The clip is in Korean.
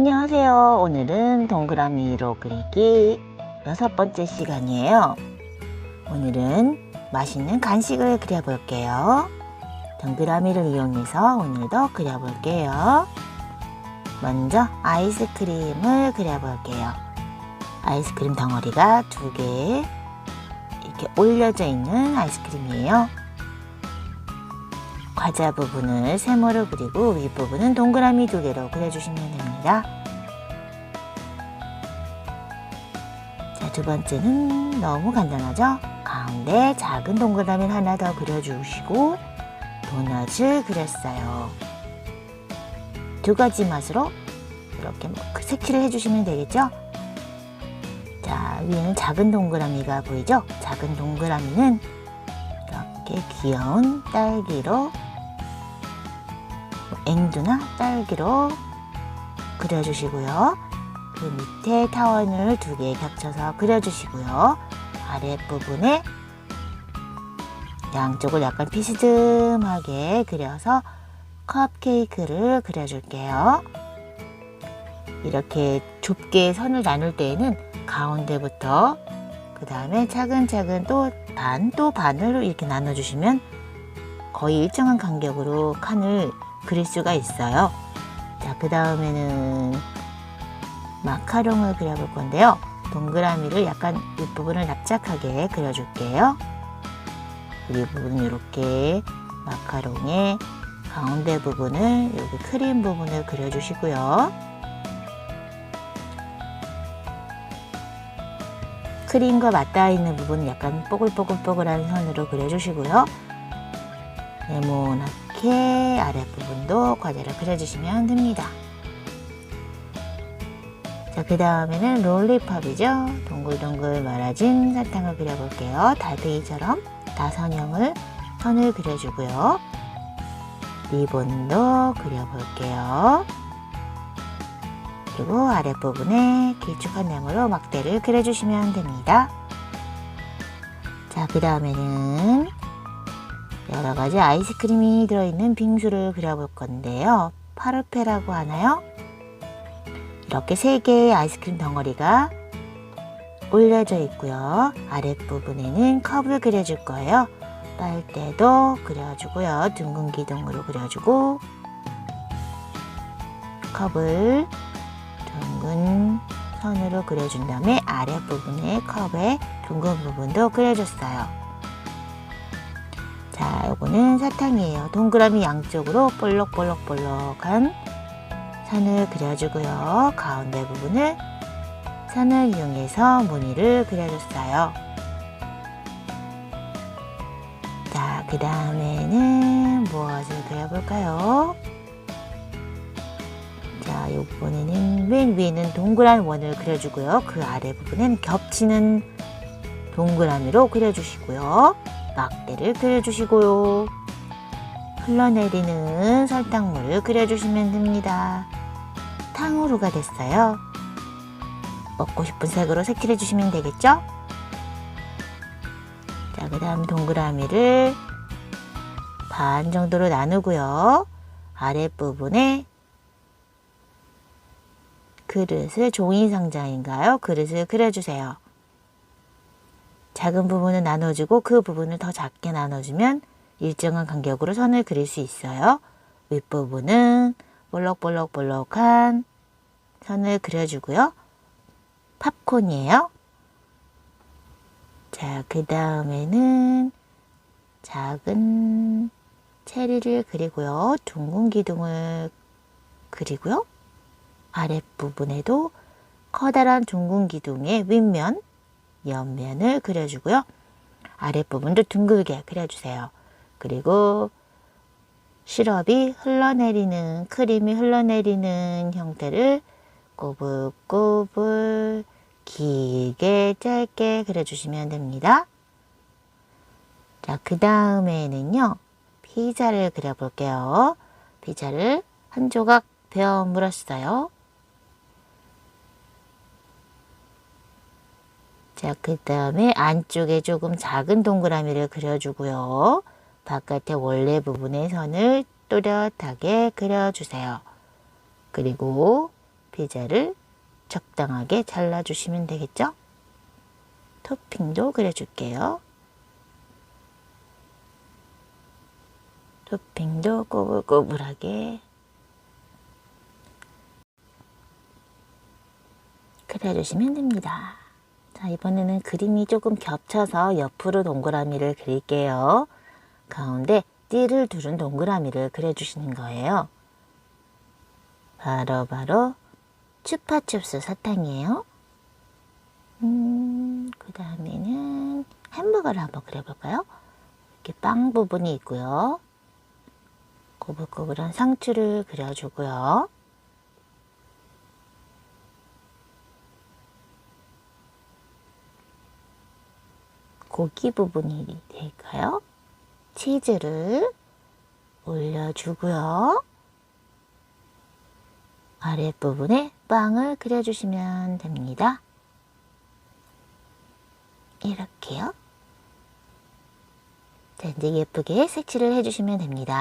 안녕하세요. 오늘은 동그라미로 그리기 여섯 번째 시간이에요. 오늘은 맛있는 간식을 그려볼게요. 동그라미를 이용해서 오늘도 그려볼게요. 먼저 아이스크림을 그려볼게요. 아이스크림 덩어리가 두 개 이렇게 올려져 있는 아이스크림이에요. 과자 부분을 세모로 그리고 윗부분은 동그라미 두 개로 그려주시면 됩니다. 두 번째는 너무 간단하죠? 가운데 작은 동그라미를 하나 더 그려주시고 도넛을 그렸어요. 두 가지 맛으로 이렇게 뭐 색칠을 해주시면 되겠죠? 자, 위에는 작은 동그라미가 보이죠? 작은 동그라미는 이렇게 귀여운 딸기로 앵두나 딸기로 그려주시고요. 그 밑에 타원을 두 개 겹쳐서 그려주시고요. 아랫부분에 양쪽을 약간 비스듬하게 그려서 컵케이크를 그려줄게요. 이렇게 좁게 선을 나눌 때에는 가운데부터 그 다음에 차근차근 또 반 또 반으로 이렇게 나눠주시면 거의 일정한 간격으로 칸을 그릴 수가 있어요. 자, 그 다음에는 마카롱을 그려볼 건데요. 동그라미를 약간 윗부분을 납작하게 그려줄게요. 윗부분은 이렇게 마카롱의 가운데 부분을 여기 크림 부분을 그려주시고요. 크림과 맞닿아 있는 부분은 약간 뽀글뽀글뽀글한 선으로 그려주시고요. 네모나게 아랫부분도 과자를 그려주시면 됩니다. 자, 그 다음에는 롤리팝이죠. 동글동글 말아진 사탕을 그려볼게요. 달팽이처럼 나선형을 선을 그려주고요. 리본도 그려볼게요. 그리고 아랫부분에 길쭉한 네모로 막대를 그려주시면 됩니다. 자, 그 다음에는 여러 가지 아이스크림이 들어있는 빙수를 그려볼 건데요. 파르페라고 하나요? 이렇게 세 개의 아이스크림 덩어리가 올려져 있고요. 아랫부분에는 컵을 그려줄 거예요. 빨대도 그려주고요. 둥근 기둥으로 그려주고 컵을 둥근 선으로 그려준 다음에 아랫부분에 컵의 둥근 부분도 그려줬어요. 자, 요거는 사탕이에요. 동그라미 양쪽으로 볼록볼록볼록한 선을 그려주고요. 가운데 부분을 선을 이용해서 무늬를 그려줬어요. 자, 그 다음에는 무엇을 그려볼까요? 자, 이번에는 맨 위에는 동그란 원을 그려주고요. 그 아래 부분은 겹치는 동그라미로 그려주시고요. 막대를 그려주시고요. 흘러내리는 설탕물을 그려주시면 됩니다. 탕후루가 됐어요. 먹고 싶은 색으로 색칠해 주시면 되겠죠? 자, 그 다음 동그라미를 반 정도로 나누고요. 아랫부분에 그릇을 종이 상자인가요? 그릇을 그려주세요. 작은 부분은 나눠주고 그 부분을 더 작게 나눠주면 일정한 간격으로 선을 그릴 수 있어요. 윗부분은 볼록볼록볼록한 선을 그려주고요. 팝콘이에요. 자, 그 다음에는 작은 체리를 그리고요. 둥근 기둥을 그리고요. 아랫부분에도 커다란 둥근 기둥의 윗면, 옆면을 그려주고요. 아랫부분도 둥글게 그려주세요. 그리고 시럽이 흘러내리는, 크림이 흘러내리는 형태를 꼬불꼬불 길게 짧게 그려주시면 됩니다. 자, 그 다음에는요, 피자를 그려볼게요. 피자를 한 조각 베어 물었어요. 자, 그 다음에 안쪽에 조금 작은 동그라미를 그려주고요. 바깥의 원래 부분의 선을 또렷하게 그려주세요. 그리고 피자를 적당하게 잘라주시면 되겠죠? 토핑도 그려줄게요. 토핑도 꼬불꼬불하게 그려주시면 됩니다. 자, 이번에는 그림이 조금 겹쳐서 옆으로 동그라미를 그릴게요. 가운데 띠를 두른 동그라미를 그려주시는 거예요. 바로 바로 추파춥스 사탕이에요. 음, 그 다음에는 햄버거를 한번 그려볼까요? 이렇게 빵 부분이 있고요. 꼬불꼬불한 상추를 그려주고요. 고기 부분이 될까요? 치즈를 올려주고요. 아랫부분에 빵을 그려주시면 됩니다. 이렇게요. 자, 이제 예쁘게 색칠을 해주시면 됩니다.